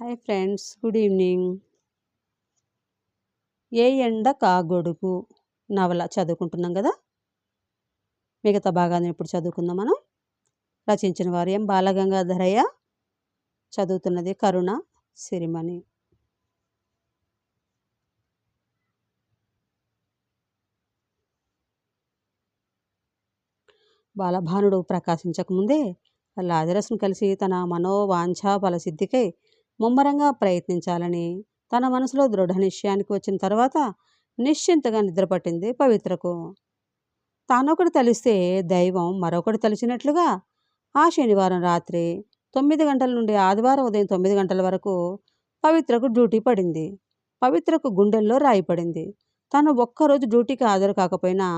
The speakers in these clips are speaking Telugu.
Hi friends good evening. ఏ ఎండ కాగొడుగు నవల చదువుకుంటున్నాం కదా? మిగతా భాగాన్ని ఇప్పుడు చదువుకుందాం మనం. రచించిన వారు ఎం బాలగంగాధరయ్య చదువుతున్నది కరుణ సిరిమణి. బాలభానుడు ప్రకాశించకముందే లాజరస్ను కలిసి తన మనోవాంఛా ఫలసిద్ధికై ముమ్మరంగా ప్రయత్నించాలని తన మనసులో దృఢ నిశ్చయానికి వచ్చిన తర్వాత నిశ్చింతగా నిద్రపట్టింది పవిత్రకు. తానొకటి తలిస్తే దైవం మరొకటి తలిచినట్లుగా ఆ శనివారం రాత్రి తొమ్మిది గంటల నుండి ఆదివారం ఉదయం తొమ్మిది గంటల వరకు పవిత్రకు డ్యూటీ పడింది. పవిత్రకు గుండెల్లో రాయి పడింది. తను ఒక్కరోజు డ్యూటీకి హాజరు కాకపోయినా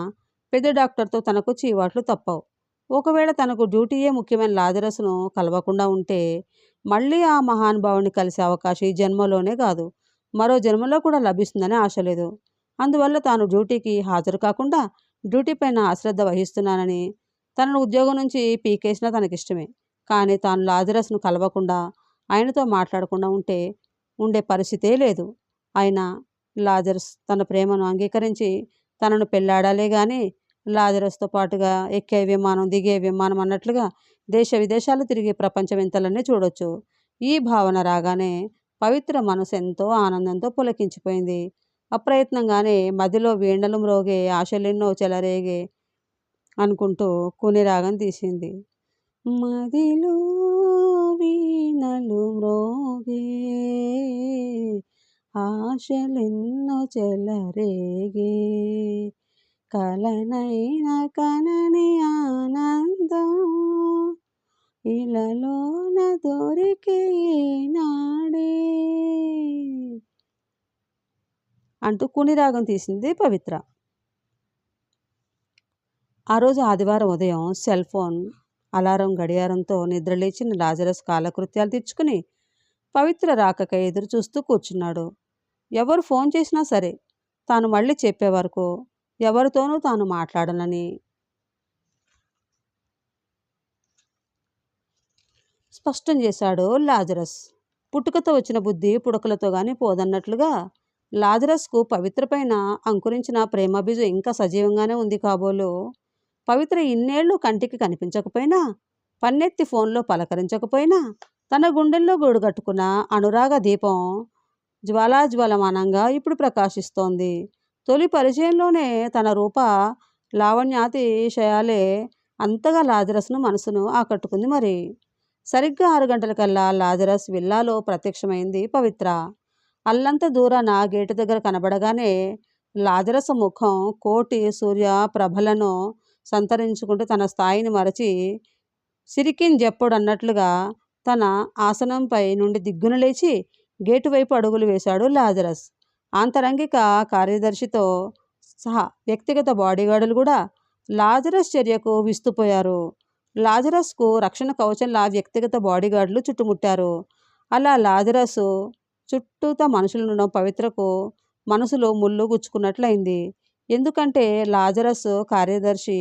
పెద్ద డాక్టర్తో తనకు చీవాట్లు తప్పవు. ఒకవేళ తనకు డ్యూటీయే ముఖ్యమైన లాజరస్ను కలవకుండా ఉంటే మళ్ళీ ఆ మహానుభావుని కలిసే అవకాశం ఈ జన్మలోనే కాదు. మరో జన్మలో కూడా లభిస్తుందని ఆశ లేదు. అందువల్ల తాను డ్యూటీకి హాజరు కాకుండా డ్యూటీ పైన అశ్రద్ధ వహిస్తున్నానని తనను ఉద్యోగం నుంచి పీకేసినా తనకిష్టమే. కానీ తాను లాజరస్ను కలవకుండా ఆయనతో మాట్లాడకుండా ఉంటే ఉండే పరిస్థితే లేదు. అయినా లాజరస్ తన ప్రేమను అంగీకరించి తనను పెళ్ళాడాలే కానీ లాజరస్తో పాటుగా ఎక్కే విమానం దిగే విమానం అన్నట్లుగా దేశ విదేశాలు తిరిగి ప్రపంచ చూడొచ్చు. ఈ భావన రాగానే పవిత్ర మనసు ఎంతో ఆనందంతో పులకించిపోయింది. అప్రయత్నంగానే మదిలో వీణలు మ్రోగే ఆశలెన్నో చెలరేగే అనుకుంటూ కొని రాగం తీసింది. మదిలో వీణలు మ్రోగే ఆశలెన్నో చెలరేగే కలనైన కనని ఇలలోన దొరికే నాడే. అంటూ కునిరాగం తీసింది పవిత్ర. ఆ రోజు ఆదివారం ఉదయం సెల్ ఫోన్ అలారం గడియారంతో నిద్రలేచిన లాజరస్ కాలకృత్యాలు తెచ్చుకుని పవిత్ర రాకకై ఎదురు చూస్తూ కూర్చున్నాడు. ఎవరు ఫోన్ చేసినా సరే తాను మళ్ళీ చెప్పే వరకు ఎవరితోనూ తాను మాట్లాడనని స్పష్టం చేశాడు లాజరస్. పుట్టుకతో వచ్చిన బుద్ధి పుడకలతో కానీ పోదన్నట్లుగా లాజరస్కు పవిత్ర పైన అంకురించిన ప్రేమాబీజం ఇంకా సజీవంగానే ఉంది కాబోలు. పవిత్ర ఇన్నేళ్ళు కంటికి కనిపించకపోయినా పన్నెత్తి ఫోన్లో పలకరించకపోయినా తన గుండెల్లో గూడుగట్టుకున్న అనురాగ దీపం జ్వాలాజ్వలమానంగా ఇప్పుడు ప్రకాశిస్తోంది. తొలి పరిచయంలోనే తన రూప లావణ్యాతిశయాలే అంతగా లాజరస్ను మనసును ఆకట్టుకుంది మరి. సరిగ్గా ఆరు గంటలకల్లా లాజరస్ విల్లాలో ప్రత్యక్షమైంది పవిత్ర. అల్లంత దూరాన గేటు దగ్గర కనబడగానే లాజరస్ ముఖం కోటి సూర్య ప్రభలను సంతరించుకుంటూ తన స్థాయిని మరచి సిరికిన్ జప్పుడు అన్నట్లుగా తన ఆసనంపై నుండి దిగ్గున లేచి గేటు వైపు అడుగులు వేశాడు లాజరస్. ఆంతరంగిక కార్యదర్శితో సహా వ్యక్తిగత బాడీగార్డులు కూడా లాజరస్ చర్యకు విస్తుపోయారు. లాజరస్కు రక్షణ కవచంలా వ్యక్తిగత బాడీగార్డులు చుట్టుముట్టారు. అలా లాజరస్ చుట్టూత మనుషులను పవిత్రకు మనసులో ముళ్ళు గుచ్చుకున్నట్లయింది. ఎందుకంటే లాజరస్ కార్యదర్శి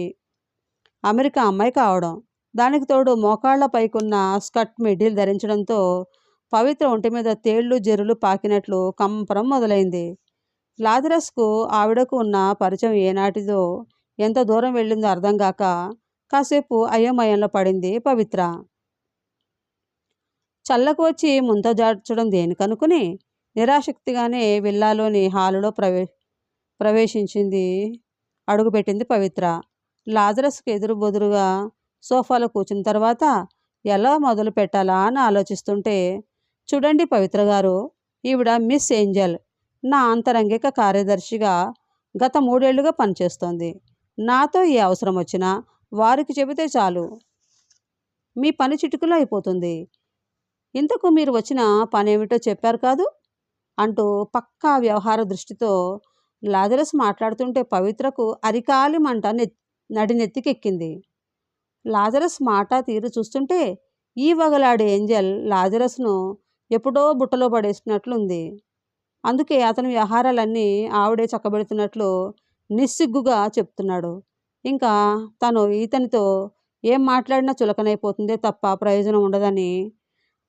అమెరికా అమ్మాయి కావడం. దానికి తోడు మోకాళ్ళపైకున్న స్కర్ట్ మిడిల్ ధరించడంతో పవిత్ర ఒంటి మీద తేళ్ళు జెరులు పాకినట్లు కంపరం మొదలైంది. లాజరస్కు ఆవిడకు ఉన్న పరిచయం ఏనాటిదో ఎంత దూరం వెళ్ళిందో అర్థం కాక కాసేపు అయోమయంలో పడింది పవిత్ర. చల్లకు వచ్చి ముంత జాడ్చడం దేనికనుకుని? నిరాశక్తిగానే విల్లాలోని హాలులో ప్రవే ప్రవేశించింది అడుగుపెట్టింది పవిత్ర. లాజరస్కి ఎదురు బొదురుగా సోఫాలో కూర్చున్న తర్వాత ఎలా మొదలు పెట్టాలా అని ఆలోచిస్తుంటే చూడండి పవిత్ర గారు ఈవిడ మిస్ ఏంజల్ నా అంతరంగిక కార్యదర్శిగా గత మూడేళ్ళుగా పనిచేస్తోంది. నాతో ఏ అవసరం వచ్చినా వారికి చెబితే చాలు. మీ పని చిటుకులో అయిపోతుంది. ఇంతకు మీరు వచ్చిన పనేమిటో చెప్పారు కాదు? అంటూ పక్కా వ్యవహార దృష్టితో లాజరస్ మాట్లాడుతుంటే పవిత్రకు అరికాలి మంట నడినెత్తికెక్కింది. లాజరస్ మాట తీరు చూస్తుంటే ఈ వగలాడే ఏంజల్ లాజరస్ను ఎప్పుడో బుట్టలో పడేసినట్లుంది. అందుకే అతని వ్యవహారాలన్నీ ఆవిడే చక్కబెడుతున్నట్లు నిస్సిగ్గుగా చెప్తున్నాడు. ఇంకా తను ఇతనితో ఏం మాట్లాడినా చులకనైపోతుందే తప్ప ప్రయోజనం ఉండదని.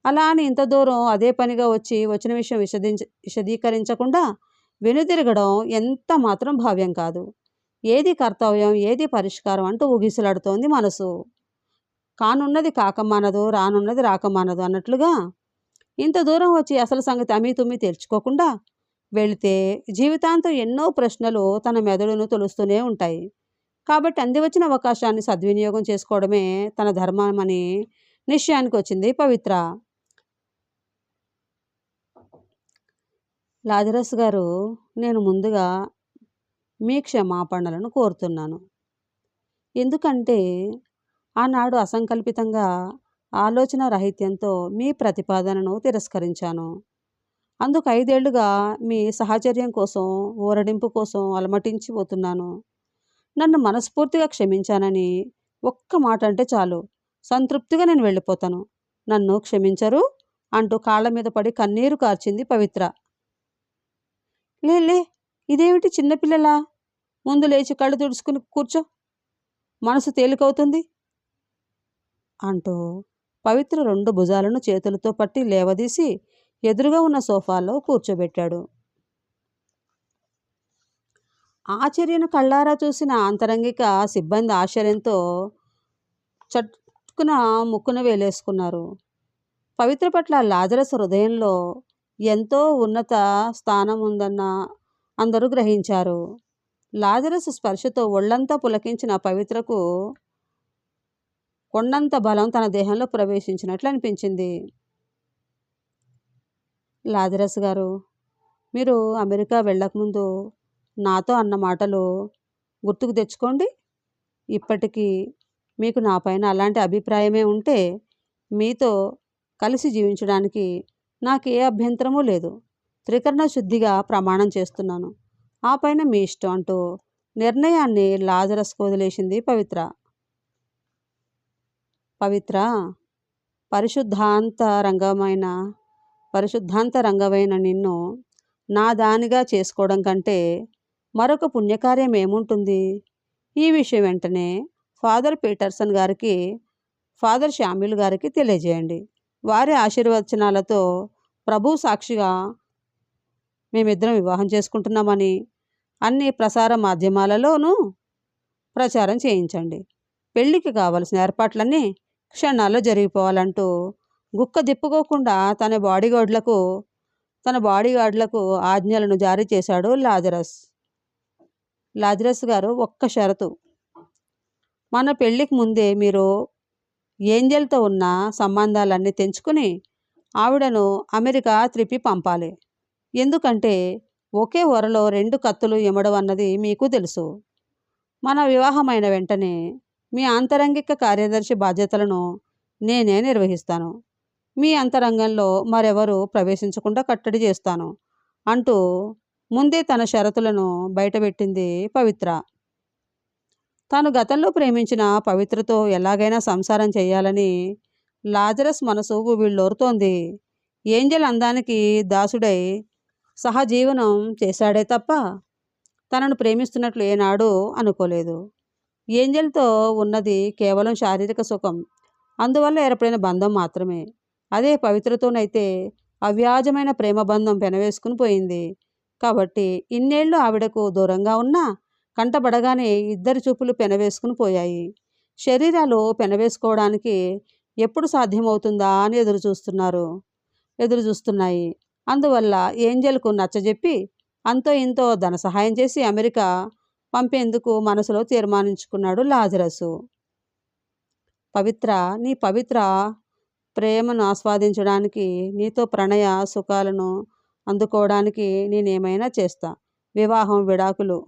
అలా అని ఇంత దూరం అదే పనిగా వచ్చి వచ్చిన విషయం విశదించ విశదీకరించకుండా వెనుతిరగడం ఎంత మాత్రం భావ్యం కాదు. ఏది కర్తవ్యం ఏది పరిష్కారం అంటూ ఊగిసలాడుతోంది మనసు. కానున్నది కాకమానదు రానున్నది రాకమానదు అన్నట్లుగా ఇంత దూరం వచ్చి అసలు సంగతి అమీ తుమ్మి తెరుచుకోకుండా వెళితే జీవితాంతం ఎన్నో ప్రశ్నలు తన మెదడును తొలుస్తూనే ఉంటాయి. కాబట్టి అంది వచ్చిన అవకాశాన్ని సద్వినియోగం చేసుకోవడమే తన ధర్మమని నిశ్చయానికి వచ్చింది పవిత్ర. లాజరస్ గారు నేను ముందుగా మీ క్షమాపణలను కోరుతున్నాను. ఎందుకంటే ఆనాడు అసంకల్పితంగా ఆలోచన రాహిత్యంతో మీ ప్రతిపాదనను తిరస్కరించాను. అందుకు ఐదేళ్ళుగా మీ సహచర్యం కోసం ఊరడింపు కోసం అలమటించిపోతున్నాను. నన్ను మనస్ఫూర్తిగా క్షమించానని ఒక్క మాట అంటే చాలు. సంతృప్తిగా నేను వెళ్ళిపోతాను. నన్ను క్షమించరు అంటూ కాళ్ళ మీద పడి కన్నీరు కార్చింది పవిత్ర. లేలే ఇదేమిటి చిన్నపిల్లలా ముందు లేచి కళ్ళు తుడుచుకుని కూర్చో. మనసు తేలికవుతుంది? అంటూ పవిత్ర రెండు భుజాలను చేతులతో పట్టి లేవదీసి ఎదురుగా ఉన్న సోఫాలో కూర్చోబెట్టాడు. ఆశ్చర్యను కళ్ళారా చూసిన అంతరంగిక సిబ్బంది ఆశ్చర్యంతో చట్టుకున ముక్కున వేలేసుకున్నారు. పవిత్ర పట్ల లాజరస్ హృదయంలో ఎంతో ఉన్నత స్థానం ఉందన్న అందరూ గ్రహించారు. లాజరస్ స్పర్శతో ఒళ్ళంతా పులకించిన పవిత్రకు కొండంత బలం తన దేహంలో ప్రవేశించినట్లు అనిపించింది. లాజరస్ గారు మీరు అమెరికా వెళ్ళకముందు నాతో అన్న మాటలు గుర్తుకు తెచ్చుకోండి. ఇప్పటికీ మీకు నా పైన అలాంటి అభిప్రాయమే ఉంటే మీతో కలిసి జీవించడానికి నాకు ఏ అభ్యంతరమూ లేదు. త్రికరణ శుద్ధిగా ప్రమాణం చేస్తున్నాను. ఆ పైన మీ ఇష్టం అంటూ నిర్ణయాన్ని లాజరస్కు వదిలేసింది పవిత్ర. పవిత్ర పరిశుద్ధాంత రంగమైన పరిశుద్ధాంత రంగమైన నిన్ను నా దానిగా చేసుకోవడం కంటే మరొక పుణ్యకార్యం ఏముంటుంది? ఈ విషయం వెంటనే ఫాదర్ పీటర్సన్ గారికి ఫాదర్ షామ్యుల్ గారికి తెలియజేయండి. వారి ఆశీర్వచనాలతో ప్రభు సాక్షిగా మేమిద్దరం వివాహం చేసుకుంటున్నామని అన్ని ప్రసార మాధ్యమాలలోనూ ప్రచారం చేయించండి. పెళ్ళికి కావలసిన ఏర్పాట్లన్నీ క్షణాల్లో జరిగిపోవాలంటూ గుక్క దిప్పుకోకుండా తన బాడీగార్డులకు తన బాడీగార్డులకు ఆజ్ఞలను జారీ చేశాడు లాజరస్. లాజరస్ గారు ఒక్క షరతు. మన పెళ్ళికి ముందే మీరు ఏంజల్తో ఉన్న సంబంధాలన్నీ తెంచుకుని ఆవిడను అమెరికా త్రిప్పి పంపాలి. ఎందుకంటే ఒకే వరలో రెండు కత్తులు ఇమ్మడం అన్నది మీకు తెలుసు. మన వివాహమైన వెంటనే మీ ఆంతరంగిక కార్యదర్శి బాధ్యతలను నేనే నిర్వహిస్తాను. మీ అంతరంగంలో మరెవరు ప్రవేశించకుండా కట్టడి చేస్తాను అంటూ ముందే తన షరతులను బయటపెట్టింది పవిత్ర. తాను గతంలో ప్రేమించిన పవిత్రతో ఎలాగైనా సంసారం చేయాలని లాజరస్ మనసు వీళ్ళోరుతోంది ఏంజల్ అందానికి దాసుడై సహజీవనం చేశాడే తప్ప తనను ప్రేమిస్తున్నట్లు ఏనాడు అనుకోలేదు. ఏంజల్తో ఉన్నది కేవలం శారీరక సుఖం అందువల్ల ఏర్పడిన బంధం మాత్రమే. అదే పవిత్రతోనైతే అవ్యాజమైన ప్రేమ బంధం పెనవేసుకుని పోయింది. కాబట్టి ఇన్నేళ్ళు ఆవిడకు దూరంగా ఉన్నా కంటపడగానే ఇద్దరి చూపులు పెనవేసుకుని పోయాయి. శరీరాలు పెనవేసుకోవడానికి ఎప్పుడు సాధ్యమవుతుందా అని ఎదురు చూస్తున్నారు ఎదురు చూస్తున్నాయి అందువల్ల ఏంజల్కు నచ్చజెప్పి అంతో ఇంతో ధన సహాయం చేసి అమెరికా పంపేందుకు మనసులో తీర్మానించుకున్నాడు లాజరసు. పవిత్ర నీ పవిత్ర ప్రేమను ఆస్వాదించడానికి నీతో ప్రణయ సుఖాలను అందుకోవడానికి నేనేమైనా చేస్తా. వివాహం విడాకులు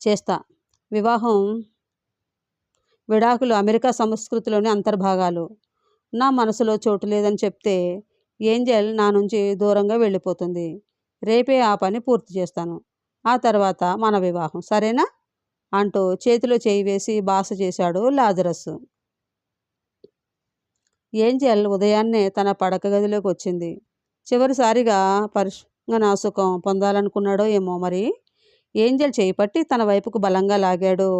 చేస్తా. వివాహం విడాకులు అమెరికా సంస్కృతిలోని అంతర్భాగాలు. నా మనసులో చోటు లేదని చెప్తే ఏంజల్ నా నుంచి దూరంగా వెళ్ళిపోతుంది. రేపే ఆ పని పూర్తి చేస్తాను. ఆ తర్వాత మన వివాహం. సరేనా? అంటూ చేతిలో చేయి వేసి బాస చేశాడు లాజరస్. ఏంజల్ ఉదయాన్నే తన పడక గదిలోకి వచ్చింది. చివరిసారిగా పరిశుభ్రంగా పొందాలనుకున్నాడో ఏమో మరి. ఏంజల్ చేయి పట్టి తన వైపుకు బలంగా లాగాడు.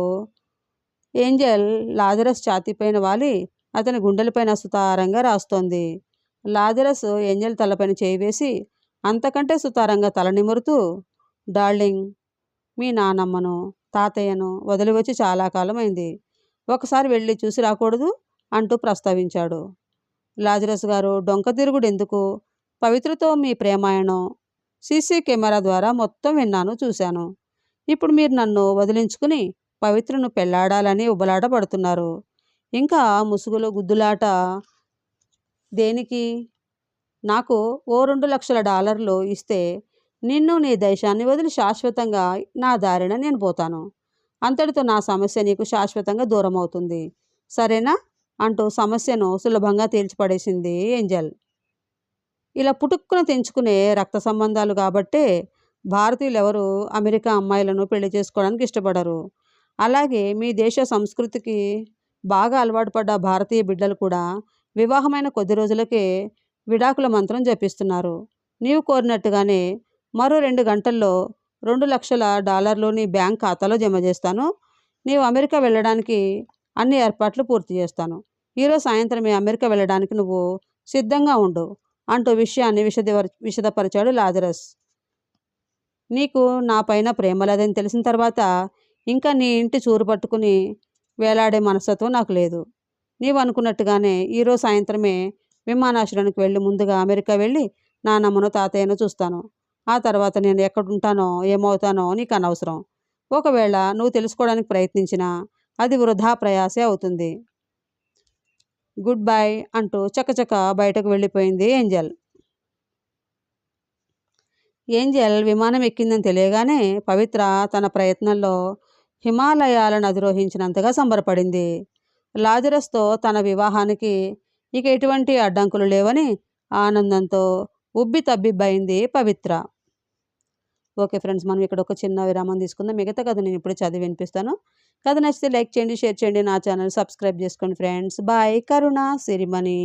ఏంజల్ లాజరస్ ఛాతీపైన వాలి అతని గుండెలపైన సుతారంగా రాస్తోంది. లాజరస్ ఏంజల్ తలపైన చేయి వేసి అంతకంటే సుతారంగా తల నిమురుతూ డార్లింగ్ మీ నానమ్మను తాతయ్యను వదిలి వచ్చి చాలా కాలమైంది. ఒకసారి వెళ్ళి చూసి రాకూడదు అంటూ ప్రస్తావించాడు. లాజరస్ గారు డొంక తిరుగుడు ఎందుకు? పవిత్రతో మీ ప్రేమాయణం సీసీ కెమెరా ద్వారా మొత్తం విన్నాను చూశాను. ఇప్పుడు మీరు నన్ను వదిలించుకుని పవిత్రను పెళ్ళాడాలని ఉబలాట పడుతున్నారు. ఇంకా ముసుగులో గుద్దులాట దేనికి? నాకు ఓ రెండు లక్షల డాలర్లు ఇస్తే నిన్ను నీ దేశాన్ని వదిలి శాశ్వతంగా నా దారిన నేను పోతాను. అంతటితో నా సమస్య నీకు శాశ్వతంగా దూరం అవుతుంది సరేనా? అంటూ సమస్యను సులభంగా తేల్చిపడేసింది ఏంజల్. ఇలా పుట్టుక్కున తెంచుకునే రక్త సంబంధాలు కాబట్టే భారతీయులు ఎవరు అమెరికా అమ్మాయిలను పెళ్ళి చేసుకోవడానికి ఇష్టపడరు. అలాగే మీ దేశ సంస్కృతికి బాగా అలవాటు పడ్డ భారతీయ బిడ్డలు కూడా వివాహమైన కొద్ది రోజులకే విడాకుల మంత్రం జపిస్తున్నారు. నీవు కోరినట్టుగానే మరో రెండు గంటల్లో రెండు లక్షల డాలర్లు నీ బ్యాంక్ ఖాతాలో జమ చేస్తాను. నీవు అమెరికా వెళ్ళడానికి అన్ని ఏర్పాట్లు పూర్తి చేస్తాను. ఈరోజు సాయంత్రం అమెరికా వెళ్ళడానికి నువ్వు సిద్ధంగా ఉండు. అంటూ విషయాన్ని విషద విషదపరిచాడు లాజరస్. నీకు నా పైన ప్రేమ లేదని తెలిసిన తర్వాత ఇంకా నీ ఇంటి చూరు పట్టుకుని వేలాడే మనస్తత్వం నాకు లేదు. నీవు అనుకున్నట్టుగానే ఈరోజు సాయంత్రమే విమానాశ్రయానికి వెళ్ళి ముందుగా అమెరికా వెళ్ళి నానమ్మను తాతయ్యను చూస్తాను. ఆ తర్వాత నేను ఎక్కడుంటానో ఏమవుతానో నీకు అనవసరం. ఒకవేళ నువ్వు తెలుసుకోవడానికి ప్రయత్నించినా అది వృధా ప్రయాసే అవుతుంది. గుడ్ బై అంటూ చకచక బయటకు వెళ్ళిపోయింది ఏంజల్. ఏంజల్ విమానం ఎక్కిందని తెలియగానే పవిత్ర తన ప్రయత్నంలో హిమాలయాలను అధిరోహించినంతగా సంబరపడింది. లాజరస్తో తన వివాహానికి ఇక ఎటువంటి అడ్డంకులు లేవని ఆనందంతో ఉబ్బి తబ్బిబ్బైంది పవిత్ర. ఓకే ఫ్రెండ్స్ మనం ఇక్కడ ఒక చిన్న విరామం తీసుకుందాం. మిగతా కథ నేను ఇప్పుడు చదివి వినిపిస్తాను. కథ నచ్చితే లైక్ చేయండి షేర్ చేయండి నా ఛానల్ సబ్స్క్రైబ్ చేసుకోండి ఫ్రెండ్స్. బాయ్. కరుణ సిరిమణి.